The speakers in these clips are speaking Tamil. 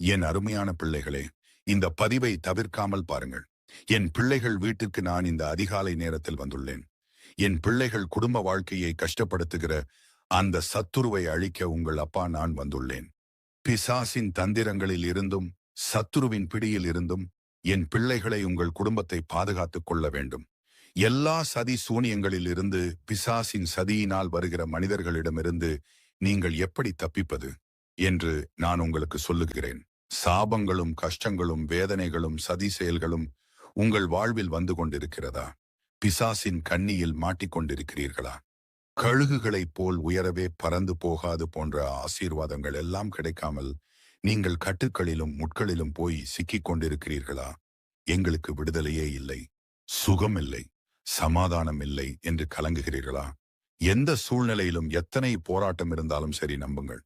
என் அருமையான பிள்ளைகளே இந்த பதிவை தவிர்க்காமல் பாருங்கள். என் பிள்ளைகள் வீட்டிற்கு நான் இந்த அதிகாலை நேரத்தில் வந்துள்ளேன். என் பிள்ளைகள் குடும்ப வாழ்க்கையை கஷ்டப்படுத்துகிற அந்த சத்துருவை அழிக்க உங்கள் அப்பா நான் வந்துள்ளேன். பிசாசின் தந்திரங்களில் இருந்தும் சத்துருவின் பிடியில் இருந்தும் என் பிள்ளைகளை உங்கள் குடும்பத்தை பாதுகாத்துக் கொள்ள வேண்டும். எல்லா சதி சூனியங்களில் இருந்து பிசாசின் சதியினால் வருகிற மனிதர்களிடமிருந்து நீங்கள் எப்படி தப்பிப்பது? என்று நான் உங்களுக்கு சொல்லுகிறேன். சாபங்களும் கஷ்டங்களும் வேதனைகளும் சதி செயல்களும் உங்கள் வாழ்வில் வந்து கொண்டிருக்கிறதா? பிசாசின் கண்ணியில் மாட்டிக்கொண்டிருக்கிறீர்களா கழுகுகளைப் போல் உயரவே பறந்து போகாது போன்ற ஆசீர்வாதங்கள் எல்லாம் கிடைக்காமல் நீங்கள் கட்டுக்களிலும் முட்களிலும் போய் சிக்கிக் கொண்டிருக்கிறீர்களா? எங்களுக்கு விடுதலையே இல்லை. சுகம் இல்லை சமாதானம் இல்லை என்று கலங்குகிறீர்களா? எந்த சூழ்நிலையிலும் எத்தனை போராட்டம் இருந்தாலும் சரி நம்புங்கள்.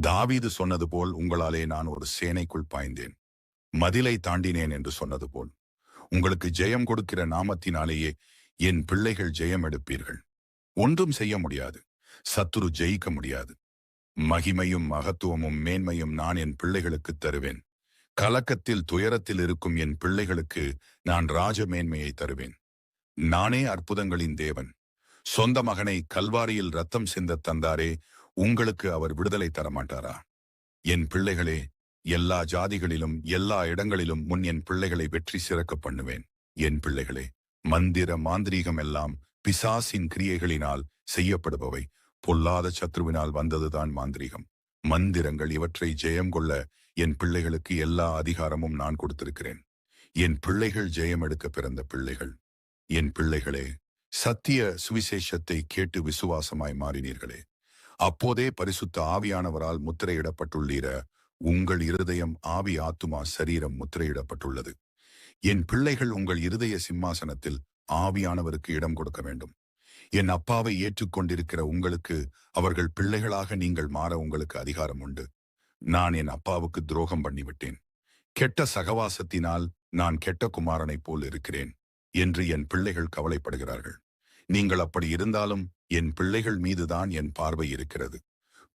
தாவீது சொன்னது போல் உங்களாலே நான் ஒரு சேனைக்குள் பாய்ந்தேன். மதிலை தாண்டினேன் என்று சொன்னது போல். உங்களுக்கு ஜெயம் கொடுக்கிற நாமத்தினாலேயே என் பிள்ளைகள் ஜெயம் எடுப்பீர்கள். ஒன்றும் செய்ய முடியாது. சத்துரு ஜெயிக்க முடியாது. மகிமையும் மகத்துவமும் மேன்மையும் நான் என் பிள்ளைகளுக்கு தருவேன். கலக்கத்தில் துயரத்தில் இருக்கும் என் பிள்ளைகளுக்கு நான் ராஜ மேன்மையை தருவேன். நானே அற்புதங்களின் தேவன். சொந்த மகனை கல்வாரியில் ரத்தம் சிந்த தந்தாரே உங்களுக்கு அவர் விடுதலை தரமாட்டாரா? என் பிள்ளைகளே எல்லா ஜாதிகளிலும் எல்லா இடங்களிலும் முன் என் பிள்ளைகளை வெற்றி சிறக்க பண்ணுவேன். என் பிள்ளைகளே மந்திர மாந்திரீகம் எல்லாம் பிசாசின் கிரியைகளினால் செய்யப்படுபவை. பொல்லாத சத்ருவினால் வந்ததுதான் மாந்திரீகம். மந்திரங்கள் இவற்றை ஜெயம் கொள்ள என் பிள்ளைகளுக்கு எல்லா அதிகாரமும் நான் கொடுத்திருக்கிறேன். என் பிள்ளைகள் ஜெயம் எடுக்க பிறந்த பிள்ளைகள். என் பிள்ளைகளே சத்திய சுவிசேஷத்தை கேட்டு விசுவாசமாய் மாறினீர்களே. அப்போதே பரிசுத்த ஆவியானவரால் முத்திரையிடப்பட்டுள்ளீர உங்கள் இருதயம் ஆவி ஆத்துமா சரீரம் முத்திரையிடப்பட்டுள்ளது. என் பிள்ளைகள் உங்கள் இருதய சிம்மாசனத்தில் ஆவியானவருக்கு இடம் கொடுக்க வேண்டும். என் அப்பாவை ஏற்றுக்கொண்டிருக்கிற உங்களுக்கு அவர்கள் பிள்ளைகளாக நீங்கள் மாற உங்களுக்கு அதிகாரம் உண்டு. நான் என் அப்பாவுக்கு துரோகம் பண்ணிவிட்டேன். கெட்ட சகவாசத்தினால் நான் கெட்ட குமாரனைப் போல் இருக்கிறேன் என்று என் பிள்ளைகள் கவலைப்படுகிறார்கள். நீங்கள் அப்படி இருந்தாலும் என் பிள்ளைகள் மீதுதான் என் பார்வை இருக்கிறது.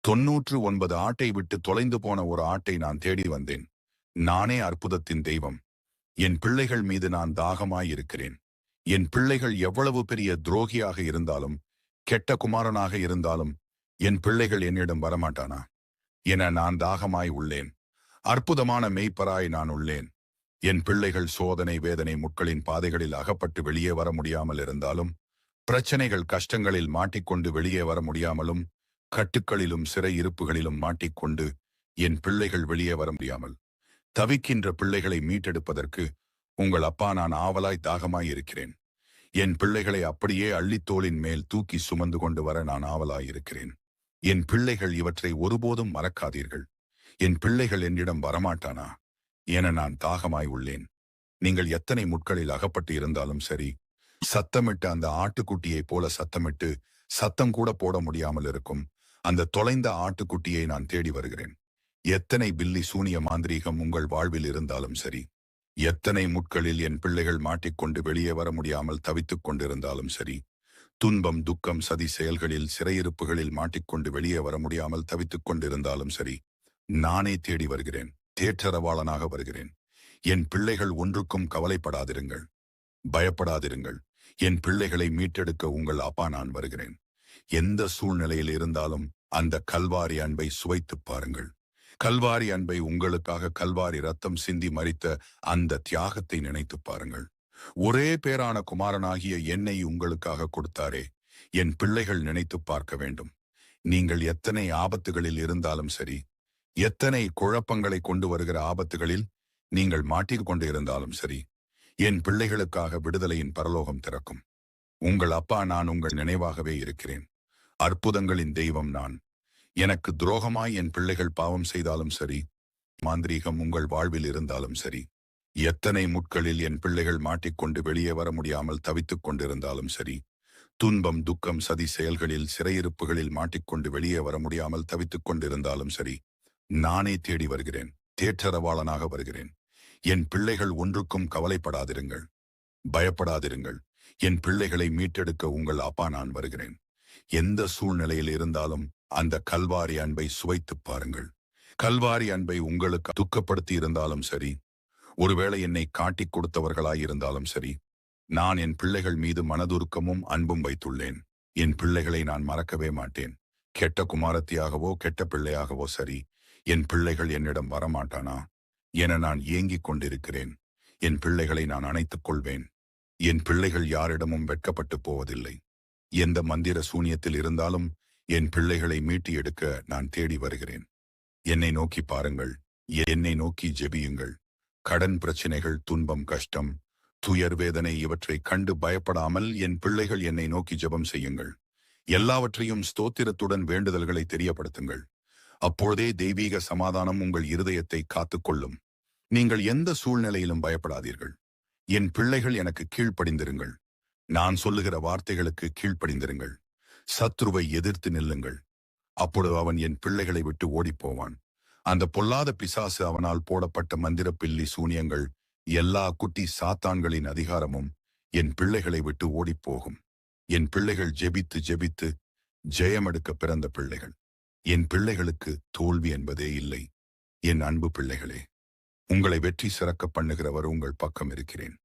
தொன்னூற்று ஒன்பது ஆட்டை விட்டு தொலைந்து போன ஒரு ஆட்டை நான் தேடி வந்தேன். நானே அற்புதத்தின் தெய்வம். என் பிள்ளைகள் மீது நான் தாகமாயிருக்கிறேன் என் பிள்ளைகள் எவ்வளவு பெரிய துரோகியாக இருந்தாலும் கெட்ட குமாரனாக இருந்தாலும் என் பிள்ளைகள் என்னிடம் வரமாட்டானா? என நான் தாகமாய் உள்ளேன். அற்புதமான மெய்ப்பராய் நான் உள்ளேன். என் பிள்ளைகள் சோதனை வேதனை முட்களின் பாதைகளில் அகப்பட்டு வெளியே வர முடியாமல் இருந்தாலும் பிரச்சனைகள் கஷ்டங்களில் மாட்டிக்கொண்டு வெளியே வர முடியாமலும் கட்டுக்களிலும் சிறை இருப்புகளிலும் மாட்டிக்கொண்டு என் பிள்ளைகள் வெளியே வர முடியாமல் தவிக்கின்ற பிள்ளைகளை மீட்டெடுப்பதற்கு உங்கள் அப்பா நான் ஆவலாய் தாகமாய் இருக்கிறேன் என் பிள்ளைகளை அப்படியே அள்ளித்தோளின் மேல் தூக்கி சுமந்து கொண்டு வர நான் ஆவலாய் இருக்கிறேன் என் பிள்ளைகள் இவற்றை ஒருபோதும் மறக்காதீர்கள். என் பிள்ளைகள் என்னிடம் வரமாட்டானா? என நான் தாகமாய் உள்ளேன். நீங்கள் எத்தனை முட்களில் அகப்பட்டு இருந்தாலும் சரி சத்தமிட்டு அந்த ஆட்டுக்குட்டியைப் போல சத்தமிட்டு சத்தம் கூட போட முடியாமல் இருக்கும். அந்த தொலைந்த ஆட்டுக்குட்டியை நான் தேடி வருகிறேன். எத்தனை பில்லி சூனிய மாந்திரீகம் உங்கள் வாழ்வில் இருந்தாலும் சரி எத்தனை முட்களில் என் பிள்ளைகள் மாட்டிக்கொண்டு வெளியே வர முடியாமல் தவித்துக் கொண்டிருந்தாலும் சரி துன்பம் துக்கம் சதி செயல்களில் சிறையிருப்புகளில் மாட்டிக்கொண்டு வெளியே வர முடியாமல் தவித்துக் கொண்டிருந்தாலும் சரி நானே தேடி வருகிறேன். தேற்றரவாளனாக வருகிறேன். என் பிள்ளைகள் ஒன்றுக்கும் கவலைப்படாதிருங்கள். பயப்படாதிருங்கள். என் பிள்ளைகளை மீட்டெடுக்க உங்கள் அப்பா நான் வருகிறேன். எந்த சூழ்நிலையில் இருந்தாலும் அந்த கல்வாரி அன்பை சுவைத்துப் பாருங்கள். கல்வாரி அன்பை உங்களுக்காக கல்வாரி ரத்தம் சிந்தி மறித்த அந்த தியாகத்தை நினைத்துப் பாருங்கள். ஒரே பேரான குமாரனாகிய என்னை உங்களுக்காக கொடுத்தாரே. என் பிள்ளைகள் நினைத்துப் பார்க்க வேண்டும். நீங்கள் எத்தனை ஆபத்துகளில் இருந்தாலும் சரி எத்தனை குழப்பங்களை கொண்டு வருகிற ஆபத்துகளில் நீங்கள் மாட்டிக் கொண்டு இருந்தாலும் சரி என் பிள்ளைகளுக்காக விடுதலையின் பரலோகம் திறக்கும். உங்கள் அப்பா நான் உங்கள் நினைவாகவே இருக்கிறேன். அற்புதங்களின் தெய்வம் நான். எனக்கு துரோகமாய் என் பிள்ளைகள் பாவம் செய்தாலும் சரி மாந்திரீகம் உங்கள் வாழ்வில் இருந்தாலும் சரி எத்தனை முட்களில் என் பிள்ளைகள் மாட்டிக்கொண்டு வெளியே வர முடியாமல் தவித்துக் கொண்டிருந்தாலும் சரி துன்பம் துக்கம் சதி செயல்களில் சிறையிருப்புகளில் மாட்டிக்கொண்டு வெளியே வர முடியாமல் தவித்துக் கொண்டிருந்தாலும் சரி நானே தேடி வருகிறேன் தேற்றரவாளனாக வருகிறேன். என் பிள்ளைகள் ஒன்றுக்கும் கவலைப்படாதிருங்கள். பயப்படாதிருங்கள். என் பிள்ளைகளை மீட்டெடுக்க உங்கள் அப்பா நான் வருகிறேன். எந்த சூழ்நிலையில் இருந்தாலும் அந்த கல்வாரி அன்பை சுவைத்துப் பாருங்கள். கல்வாரி அன்பை உங்களுக்கு துக்கப்படுத்தி இருந்தாலும் சரி ஒருவேளை என்னை காட்டிக் கொடுத்தவர்களாயிருந்தாலும் சரி நான் என் பிள்ளைகள் மீது மனதுருக்கமும் அன்பும் வைத்துள்ளேன். என் பிள்ளைகளை நான் மறக்கவே மாட்டேன். கெட்ட குமாரத்தியாகவோ கெட்ட பிள்ளையாகவோ சரி என் பிள்ளைகள் என்னிடம் வரமாட்டானா? என நான் ஏங்கிக் கொண்டிருக்கிறேன். என் பிள்ளைகளை நான் அணைத்துக் கொள்வேன். என் பிள்ளைகள் யாரிடமும் வெட்கப்பட்டு போவதில்லை. எந்த மந்திர சூனியத்தில் இருந்தாலும் என் பிள்ளைகளை மீட்டி எடுக்க நான் தேடி வருகிறேன். என்னை நோக்கி பாருங்கள். என்னை நோக்கி ஜெபியுங்கள். கடன் பிரச்சினைகள் துன்பம் கஷ்டம் துயர் வேதனை இவற்றை கண்டு பயப்படாமல் என் பிள்ளைகள் என்னை நோக்கி ஜெபம் செய்யுங்கள். எல்லாவற்றையும் ஸ்தோத்திரத்துடன் வேண்டுதல்களை தெரியப்படுத்துங்கள். அப்பொழுதே தெய்வீக சமாதானம் உங்கள் இருதயத்தை காத்துக்கொள்ளும் நீங்கள் எந்த சூழ்நிலையிலும் பயப்படாதீர்கள். என் பிள்ளைகள் எனக்கு கீழ்ப்படிந்திருங்கள். நான் சொல்லுகிற வார்த்தைகளுக்கு கீழ்ப்படிந்திருங்கள். சத்ருவை எதிர்த்து நில்லுங்கள். அப்பொழுது அவன் என் பிள்ளைகளை விட்டு ஓடிப்போவான். அந்த பொல்லாத பிசாசு அவனால் போடப்பட்ட மந்திர பில்லி சூனியங்கள் எல்லா குட்டி சாத்தான்களின் அதிகாரமும் என் பிள்ளைகளை விட்டு ஓடிப்போகும். என் பிள்ளைகள் ஜெபித்து ஜெபித்து ஜெயமெடுக்க பிறந்த பிள்ளைகள். என் பிள்ளைகளுக்கு தோல்வி என்பதே இல்லை. என் அன்பு பிள்ளைகளே. உங்களை வெற்றி சிறக்க பண்ணுகிறவர் உங்கள் பக்கம் இருக்கிறேன்.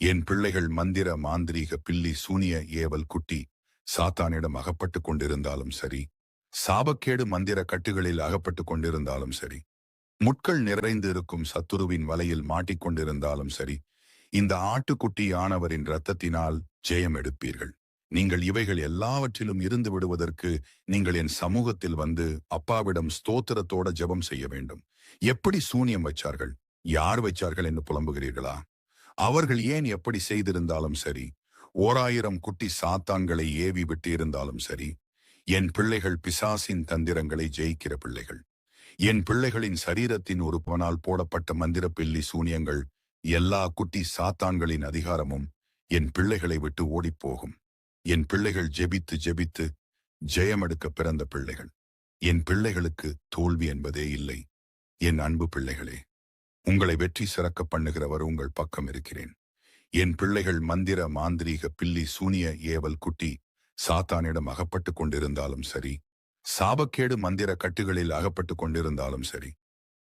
என் பிள்ளைகள் மந்திர மாந்திரீக பில்லி சூனிய ஏவல் குட்டி சாத்தானிடம் அகப்பட்டு கொண்டிருந்தாலும் சரி சாபக்கேடு மந்திர கட்டுகளில் அகப்பட்டு கொண்டிருந்தாலும் சரி முட்கள் நிறைந்து இருக்கும் சத்துருவின் வலையில் மாட்டிக்கொண்டிருந்தாலும் சரி இந்த ஆட்டுக்குட்டி ஆனவரின் இரத்தத்தினால் ஜெயம் எடுப்பீர்கள். நீங்கள் இவைகள் எல்லாவற்றிலும் இருந்து விடுவதற்கு நீங்கள் என் சமூகத்தில் வந்து அப்பாவிடம் ஸ்தோத்திரத்தோட ஜெபம் செய்ய வேண்டும். எப்படி சூனியம் வச்சார்கள்? யார் வைச்சார்கள் என்று புலம்புகிறீர்களா? அவர்கள் ஏன் எப்படி செய்திருந்தாலும் சரி ஓராயிரம் குட்டி சாத்தான்களை ஏவி விட்டு இருந்தாலும் சரி என் பிள்ளைகள் பிசாசின் தந்திரங்களை ஜெயிக்கிற பிள்ளைகள் என் பிள்ளைகளின் சரீரத்தின் ஒரு பவனால் போடப்பட்ட மந்திர பில்லி சூனியங்கள் எல்லா குட்டி சாத்தான்களின் அதிகாரமும் என் பிள்ளைகளை விட்டு ஓடிப்போகும். என் பிள்ளைகள் ஜெபித்து ஜெபித்து ஜெயமெடுக்க பிறந்த பிள்ளைகள். என் பிள்ளைகளுக்கு தோல்வி என்பதே இல்லை. என் அன்பு பிள்ளைகளே உங்களை வெற்றி சிறக்க பண்ணுகிறவர் உங்கள் பக்கம் இருக்கிறேன். என் பிள்ளைகள் மந்திர மாந்திரீக பில்லி சூனிய ஏவல் குட்டி சாத்தானிடம் அகப்பட்டு கொண்டிருந்தாலும் சரி சாபக்கேடு மந்திர கட்டுகளில் அகப்பட்டு கொண்டிருந்தாலும் சரி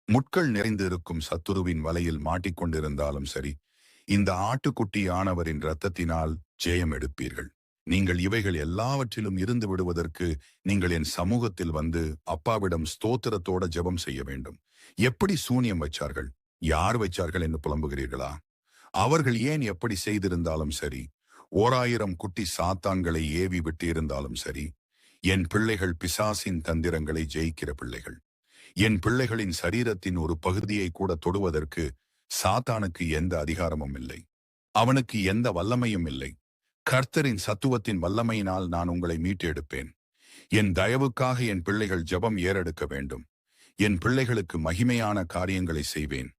முட்கள் நிறைந்து இருக்கும் சத்துருவின் வலையில் மாட்டிக்கொண்டிருந்தாலும் சரி இந்த ஆட்டுக்குட்டி ஆனவரின் இரத்தத்தினால் ஜெயம் எடுப்பீர்கள். நீங்கள் இவைகள் எல்லாவற்றிலும் இருந்து விடுவதற்கு நீங்கள் என் சமூகத்தில் வந்து அப்பாவிடம் ஸ்தோத்திரத்தோட ஜெபம் செய்ய வேண்டும். எப்படி சூனியம் வச்சார்கள்? யார் வைச்சார்கள் என்று புலம்புகிறீர்களா? அவர்கள் ஏன் எப்படி செய்திருந்தாலும் சரி ஓராயிரம் குட்டி சாத்தான்களை ஏவி விட்டிருந்தாலும் சரி என் பிள்ளைகள் பிசாசின் தந்திரங்களை ஜெயிக்கிற பிள்ளைகள் என் பிள்ளைகளின் சரீரத்தின் ஒரு பகுதியை கூட தொடுவதற்கு சாத்தானுக்கு எந்த அதிகாரமும் இல்லை அவனுக்கு எந்த வல்லமையும் இல்லை. கர்த்தரின் சத்துவத்தின் வல்லமையினால் நான் உங்களை மீட்டெடுப்பேன். என் தயவுக்காக என் பிள்ளைகள் ஜெபம் ஏறெடுக்க வேண்டும். என் பிள்ளைகளுக்கு மகிமையான காரியங்களை செய்வேன்.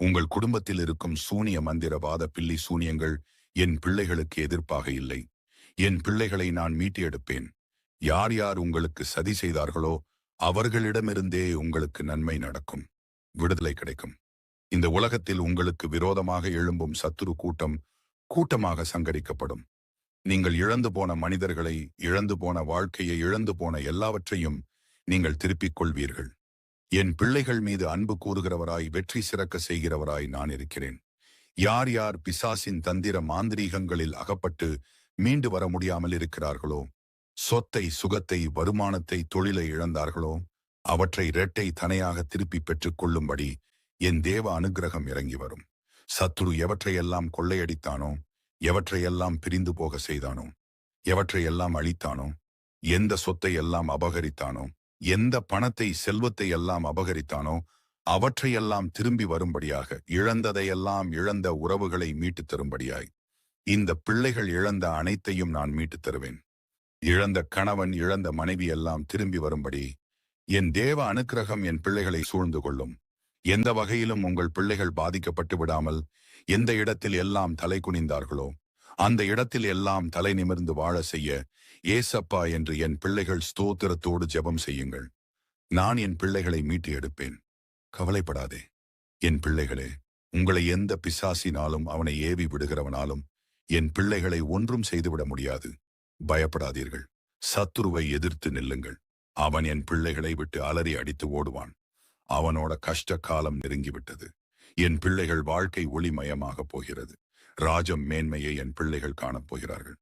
உங்கள் குடும்பத்தில் இருக்கும் சூனிய மந்திரவாத பில்லி சூனியங்கள் என் பிள்ளைகளுக்கு எதிர்ப்பாக இல்லை. என் பிள்ளைகளை நான் மீட்டியெடுப்பேன் யார் யார் உங்களுக்கு சதி செய்தார்களோ அவர்களிடமிருந்தே உங்களுக்கு நன்மை நடக்கும். விடுதலை கிடைக்கும். இந்த உலகத்தில் உங்களுக்கு விரோதமாக எழும்பும் சத்துரு கூட்டம் கூட்டமாக சங்கரிக்கப்படும். நீங்கள் இழந்து போன மனிதர்களை இழந்து போன வாழ்க்கையை இழந்து போன எல்லாவற்றையும் நீங்கள் திருப்பிக் கொள்வீர்கள். என் பிள்ளைகள் மீது அன்பு கூறுகிறவராய் வெற்றி சிறக்க செய்கிறவராய் நான் இருக்கிறேன். யார் யார் பிசாசின் தந்திர மாந்திரீகங்களில் அகப்பட்டு மீண்டு வர முடியாமல் இருக்கிறார்களோ? சொத்தை சுகத்தை வருமானத்தை தொழிலை இழந்தார்களோ? அவற்றை இரட்டை தனையாக திருப்பி பெற்றுக் கொள்ளும்படி என் தேவ அனுகிரகம் இறங்கி வரும். சத்துரு எவற்றையெல்லாம் கொள்ளையடித்தானோ எவற்றையெல்லாம் பிரிந்து போக செய்தானோ எவற்றையெல்லாம் அழித்தானோ எந்த சொத்தை எல்லாம் அபகரித்தானோ எந்த பணத்தை செல்வத்தை எல்லாம் அபகரித்தானோ அவற்றையெல்லாம் திரும்பி வரும்படியாக இழந்ததையெல்லாம் இழந்த உறவுகளை மீட்டுத் தரும்படியாய். இந்த பிள்ளைகள் இழந்த அனைத்தையும் நான் மீட்டுத் தருவேன். இழந்த கணவன் இழந்த மனைவி எல்லாம் திரும்பி வரும்படி என் தேவ அனுக்கிரகம் என் பிள்ளைகளை சூழ்ந்து கொள்ளும். எந்த வகையிலும் உங்கள் பிள்ளைகள் பாதிக்கப்பட்டு விடாமல் எந்த இடத்தில் எல்லாம் தலை குனிந்தார்களோ அந்த இடத்தில் எல்லாம் தலை நிமிர்ந்து வாழ செய்ய ஏசப்பா என்று என் பிள்ளைகள் ஸ்தோத்திரத்தோடு ஜெபம் செய்யுங்கள். நான் என் பிள்ளைகளை மீட்டு எடுப்பேன். கவலைப்படாதே. என் பிள்ளைகளே உங்களை எந்த பிசாசினாலும் அவனை ஏவி விடுகிறவனாலும் என் பிள்ளைகளை ஒன்றும் செய்துவிட முடியாது. பயப்படாதீர்கள். சத்துருவை எதிர்த்து நில்லுங்கள். அவன் என் பிள்ளைகளை விட்டு அலறி அடித்து ஓடுவான். அவனோட கஷ்ட காலம் நெருங்கிவிட்டது. என் பிள்ளைகள் வாழ்க்கை ஒளிமயமாக போகிறது. ராஜம் மேன்மையை என் பிள்ளைகள் காணப் போகிறார்கள்